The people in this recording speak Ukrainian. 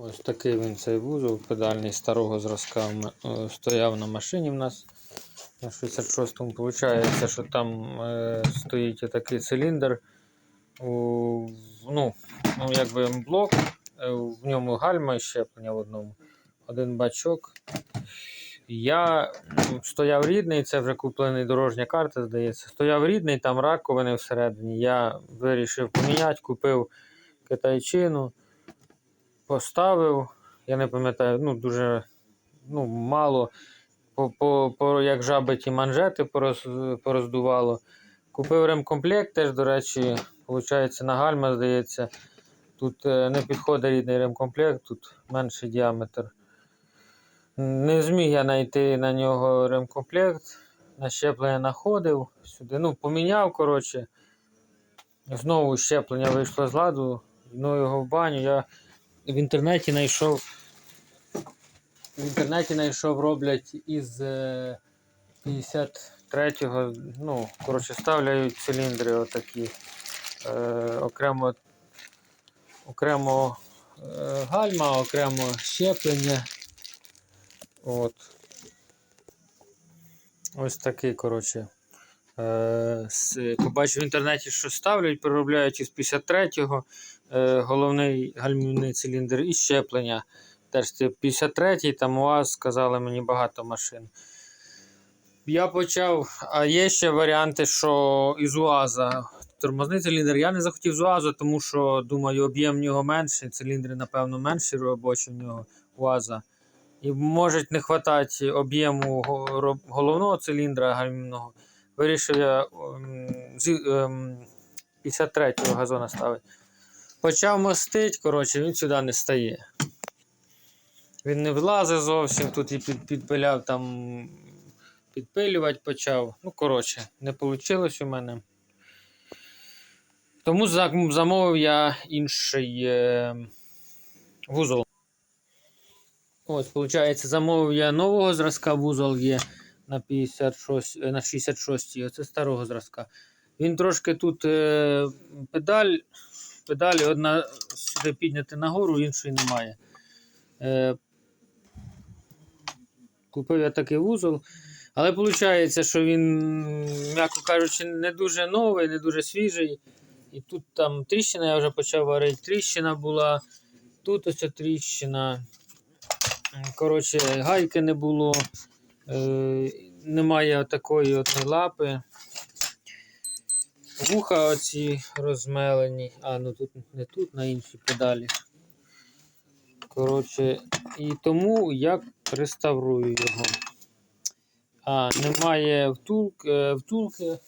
Ось такий він цей вузол педальний старого зразка е, стояв на машині в нас. На 66-му виходить, що там е, стоїть такий циліндр. У, ну, ну, якби блок, е, в ньому гальма щеплення в одному. Один бачок. Я стояв рідний, це вже куплений дорожня карта, здається. Стояв рідний, там раковини всередині. Я вирішив поміняти, купив китайчину, поставив. Я не пам'ятаю, ну дуже ну, мало. Як жаби ті манжети пороз, пороздувало. Купив ремкомплект теж, до речі, виходить, на гальма, здається. Тут е, не підходить рідний ремкомплект, тут менший діаметр. Не зміг я знайти на нього ремкомплект. На щеплення знаходив сюди. Ну, поміняв, коротше. Знову щеплення вийшло з ладу. Ну його в баню. Я в інтернеті знайшов. В інтернеті знайшов роблять із е, 53-го. Ну, коротше, ставляють циліндри отакі. Е, окремо окремо е, гальма, окремо щеплення. От. Ось такий, коротше. Е, побачив в інтернеті, що ставлять, переробляють із 53-го. Е, головний гальмівний циліндр і щеплення. Теж це 53-й, там УАЗ сказали мені багато машин. Я почав, а є ще варіанти, що із УАЗа тормозний циліндр. Я не захотів з УАЗу, тому що думаю, об'єм в нього менший, циліндри, напевно, менші робочі в нього УАЗа. І може не вистачати об'єму головного циліндра гальмівного. Вирішив я ем, з ем, 53-го газона ставити. Почав мостити, коротше, він сюди не стає. Він не влазить зовсім, тут і під, підпиляв там, підпилювати почав. Ну, коротше, не вийшло у мене. Тому замовив я інший е, вузол. Ось, виходить, замовив я нового зразка вузол є на 56, е, на 66 оце старого зразка. Він трошки тут е, педаль, педалі одна сюди підняти нагору, іншої немає. Е, купив я такий вузол. Але виходить, що він, м'яко кажучи, не дуже новий, не дуже свіжий. І тут там тріщина, я вже почав варити. Тріщина була, тут ось тріщина. Коротше, гайки не було, немає такої одної лапи. Вуха оці розмелені. А, ну тут не тут, на іншій педалі. Коротше, і тому я реставрую його. А, немає втулки, втулки.